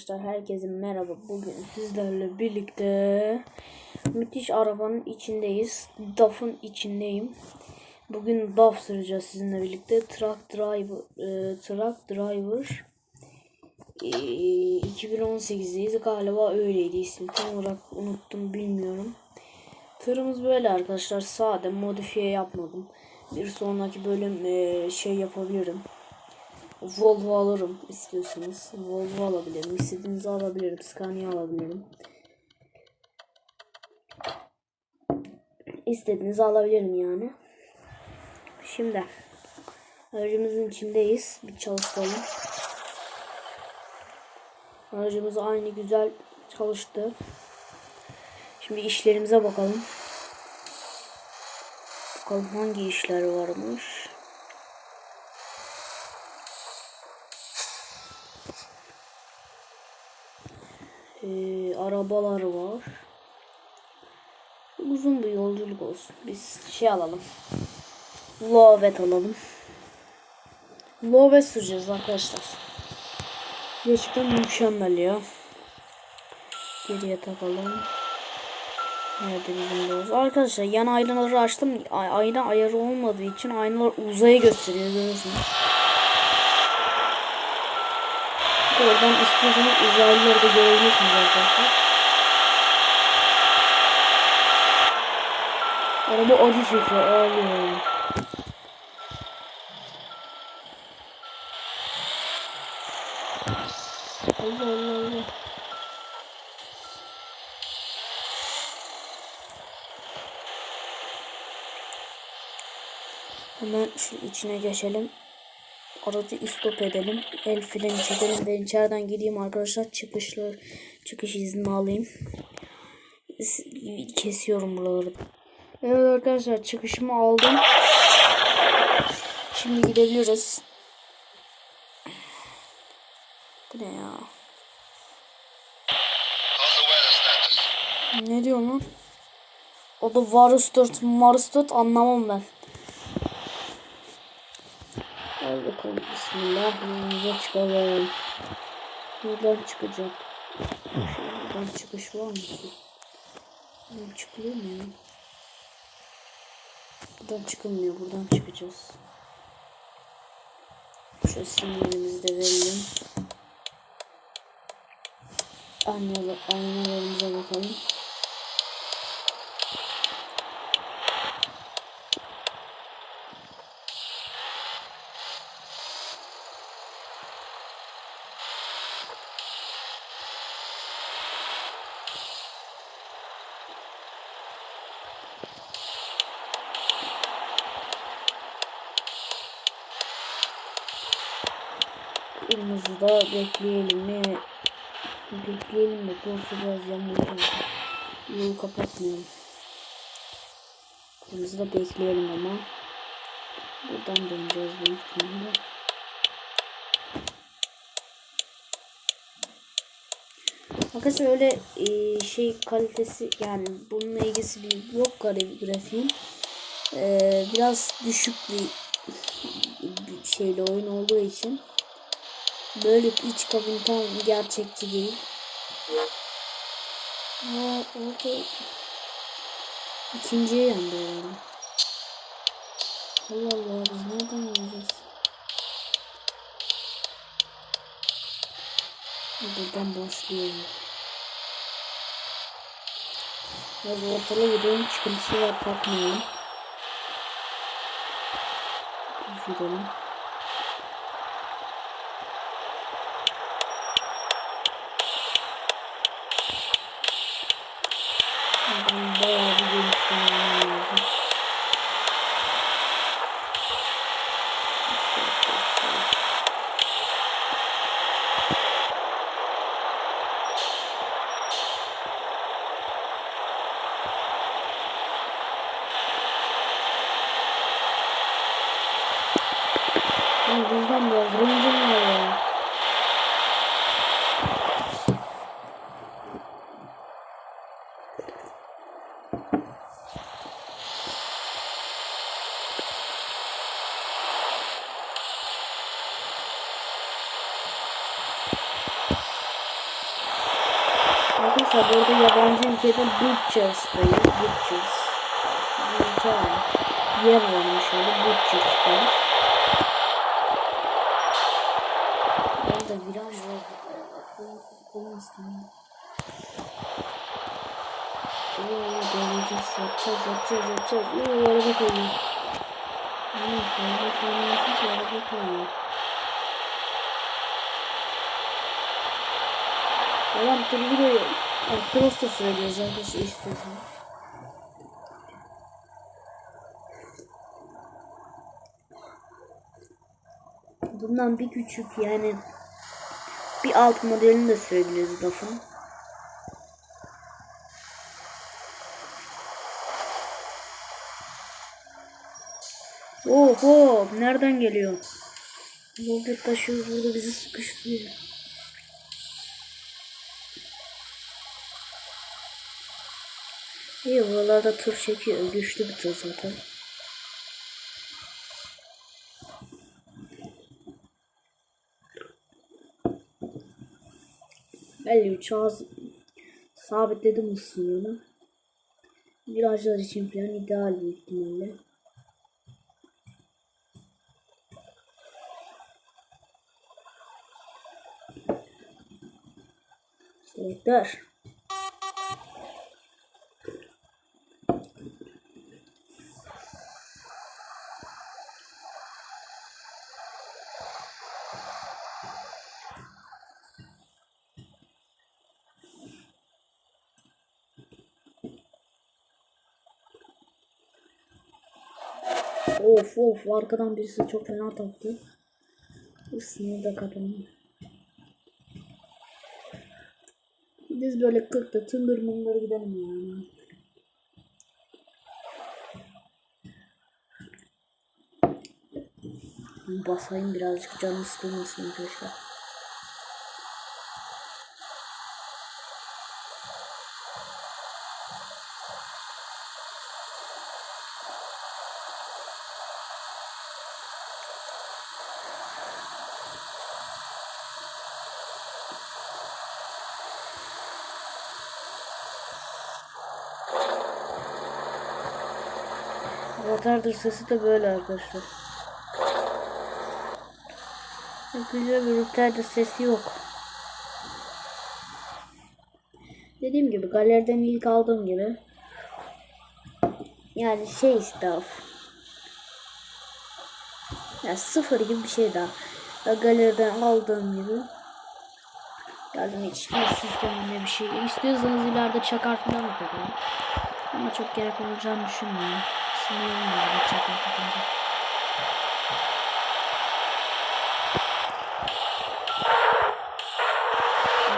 Arkadaşlar herkese merhaba. Bugün sizlerle birlikte müthiş arabanın içindeyiz. DAF'ın içindeyim. Bugün DAF süreceğiz sizinle birlikte. Truck Driver e, Truck Driver e, 2018'deyiz. Galiba öyleydi ismi. Tam olarak unuttum bilmiyorum. Tırımız böyle arkadaşlar. Sade modifiye yapmadım. Bir sonraki bölüm e, şey yapabilirim. Volvo alırım istiyorsanız. Volvo alabilirim. İstediğinizi alabilirim. Scania alabilirim. İstediğinizi alabilirim yani. Şimdi aracımızın içindeyiz. Bir çalıştıralım. Aracımız aynı güzel çalıştı. Şimdi işlerimize bakalım. Bakalım hangi işler varmış. Ee, arabalar var. Uzun bir yolculuk olsun. Biz şey alalım. Lovet alalım. Lovet süreceğiz arkadaşlar. Gerçekten mükemmel ya. Geriye takalım. Nerede bizim loz? Arkadaşlar yan aynaları açtım. Ay- Ayna ayarı olmadığı için aynalar uzaya gösteriyor. Görüyorsunuz. Oradan istiyorsanız uzaylıları da görebilirsiniz arkadaşlar. Araba acı çekiyor ağlıyor. Allah Allah Allah. Hemen şu içine geçelim. Arada istop edelim. El freni çekelim. Ben içeriden gideyim arkadaşlar. Çıkışlı çıkış izni alayım. Kesiyorum buraları. Evet arkadaşlar çıkışımı aldım. Şimdi gidebiliriz. Bu ne ya? Ne diyor lan? O da Varus 4, Marus 4 anlamam ben. Hadi bakalım. Bismillah. Önümüze çıkalım. Buradan çıkacak. Şuradan çıkış var mı? Buradan çıkılıyor mu ya? Buradan çıkılmıyor. Buradan çıkacağız. Şöyle sinyalimizi de verelim. Aynalarımıza bakalım. Kırmızı da bekleyelim ne bekleyelim de doğrusu biraz yanmayacağım. Yolu kapatmayalım. Kırmızı da bekleyelim ama. Buradan döneceğiz büyük ihtimalle. Arkadaşlar öyle e, şey kalitesi yani bununla ilgisi bir yok grafiğin. E, biraz düşük bir şeyle oyun olduğu için böyle iç kabın tam gerçekçi değil. Aa, orada ikinciye yandı herhalde. Allah Allah biz nereden yanacağız? Buradan başlıyorum. Biraz ortalı videonun çıkıntısı var takmayalım. Gidelim. Buradan bayağı bir genişlemem lazım. Ya bizden biraz rencim var ya. Arkadaşlar bu arada yabancı ülkede Butchers'tayız. Butchers. Ülke var. Yer olmuş öyle Butchers'tayız. Orada viraj var. Kolum, kolum istemiyor. Oo, deneyeceğiz. Yapacağız, yapacağız, yapacağız. Oo, araba koyuyor. Hmm, araba koymuyorsun ki araba koyuyor. Tamam dur de yani cross da söylüyoruz arkadaşlar istiyorsan. Bundan bir küçük yani bir alt modelini de söylüyoruz lafın. Oho nereden geliyor? Yolda taşıyoruz burada bizi sıkıştırıyor. İyi buralarda tur çekiyor. Güçlü bir tur zaten. Belli uçağı sabitledim ısınığını. Virajlar için falan ideal büyük ihtimalle. Selektör. Of of arkadan birisi çok fena taktı. Isınır da kapandı. Biz böyle 40'ta tıngır mıngır gidelim yani. Basayım birazcık canım sıkılmasın arkadaşlar. Avatardır sesi de böyle arkadaşlar. Güzel bir Avatardır sesi yok. Dediğim gibi galeriden ilk aldığım gibi. Yani şey of. Ya sıfır gibi bir şey daha. Da galeriden aldığım gibi. Geldim hiç sisteminde bir şey. İstiyorsanız ileride çakar falan da. Ama çok gerek olacağını düşünmüyorum. Sınıyorum yani çakar takınca.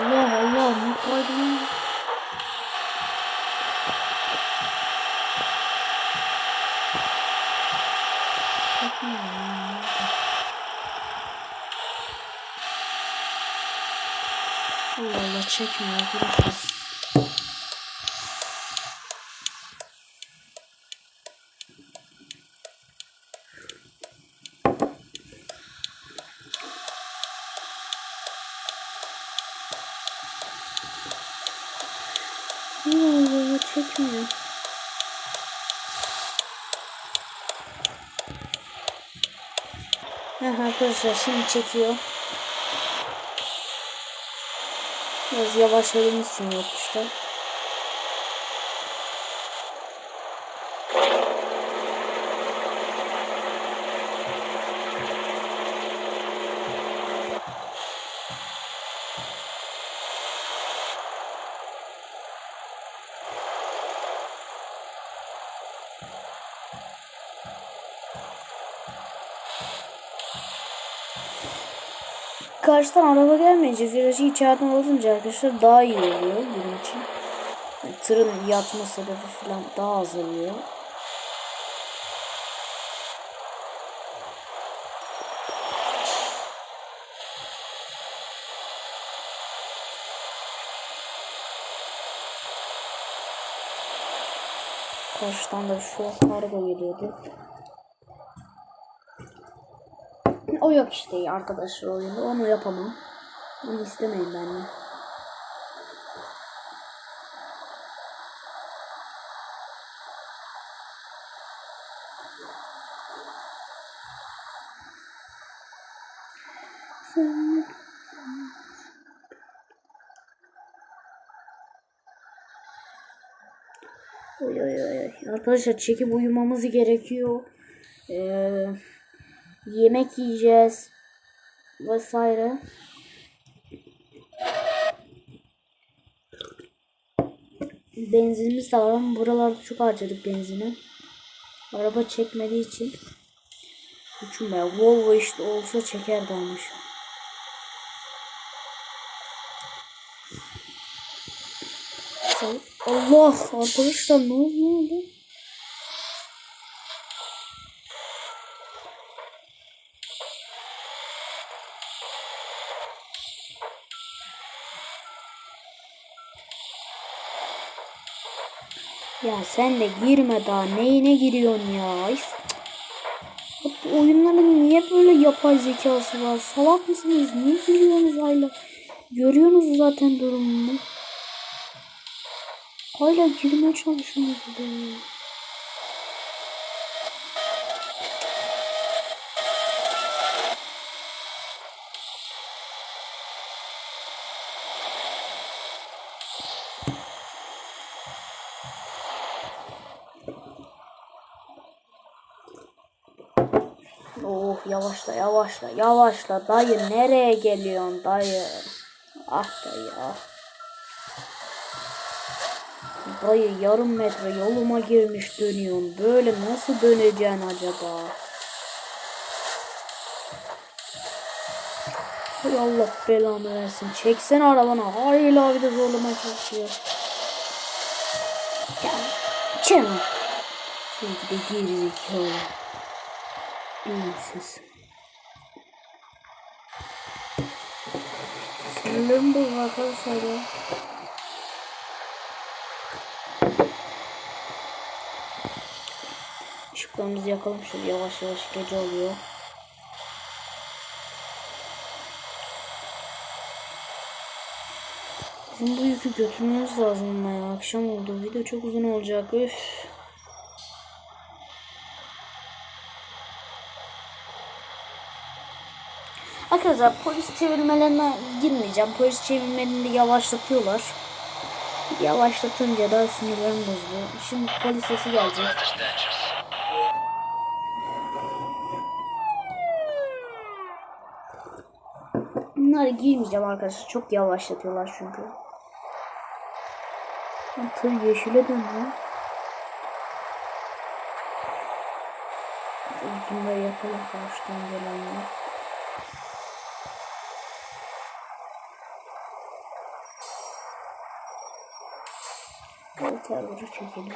Allah Allah ne koydum ya? Allah Allah çekmiyor arkadaşlar. Allah Allah çekmiyor. Heh, arkadaşlar şimdi çekiyor. Biraz yavaşladığımız için yokuşta. Karşıdan araba gelmeyince virajı içeriden alınca arkadaşlar daha iyi oluyor benim için. Yani tırın yatma sebebi falan daha az oluyor. Karşıdan da şu kargo geliyordu. o yok işte arkadaşlar oyunda. Onu yapamam. Onu istemeyin benden. Oy oy oy. Arkadaşlar çekip uyumamız gerekiyor. Eee yemek yiyeceğiz. Vesaire. Benzinimiz de var ama buralarda çok harcadık benzini. Araba çekmediği için. Üçüm ya Volvo işte olsa şu. Sen- Allah arkadaşlar ne oldu ne oldu? Ya sen de girme daha neyine giriyorsun ya? Bu oyunların niye böyle yapay zekası var? Salak mısınız? Niye giriyorsunuz hala? Görüyorsunuz zaten durumunu. Hala girmeye çalışıyorsunuz de. Oh yavaşla yavaşla yavaşla dayı nereye geliyorsun dayı? Ah dayı ah. Dayı yarım metre yoluma girmiş dönüyorsun. Böyle nasıl döneceksin acaba? Hay Allah belanı versin. Çeksen arabana. Hala bir de zorlamaya çalışıyor. Gel. Çek. Çünkü de gerizekalı. Beyinsiz. Sinirlerim bozuldu arkadaşlar ya. Işıklarımızı yakalım şöyle yavaş yavaş gece oluyor. Bizim bu yükü götürmemiz lazım ya. Akşam oldu. Video çok uzun olacak. Üf. Arkadaşlar polis çevirmelerine girmeyeceğim. Polis çevirmelerini yavaşlatıyorlar. Yavaşlatınca da sinirlerim bozuluyor. Şimdi polis sesi gelecek. Bunları giymeyeceğim arkadaşlar. Çok yavaşlatıyorlar çünkü. Tır yeşile döndü. Uzunları yapalım karşıdan gelenler. Volterleri çekelim.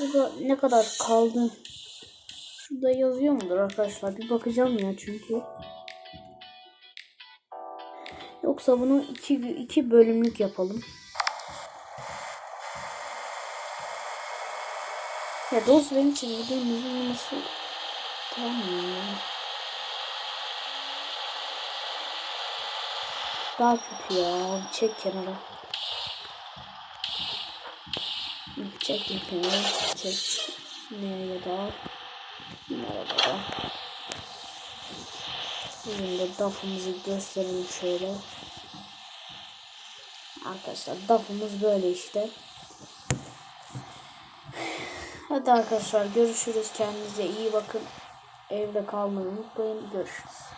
Burada ne kadar kaldı? Şurada yazıyor mudur arkadaşlar? Bir bakacağım ya çünkü. Yoksa bunu iki, iki bölümlük yapalım. Ya dost benim için videonun uzunlaması tamam ya. Daha kötü ya. Çek kenara. Çek kenara. Çek. Nereye daha? Merhaba da. Bugün de dafımızı gösterelim şöyle. Arkadaşlar dafımız böyle işte. Hadi arkadaşlar görüşürüz. Kendinize iyi bakın. Evde kalmayı unutmayın. Görüşürüz.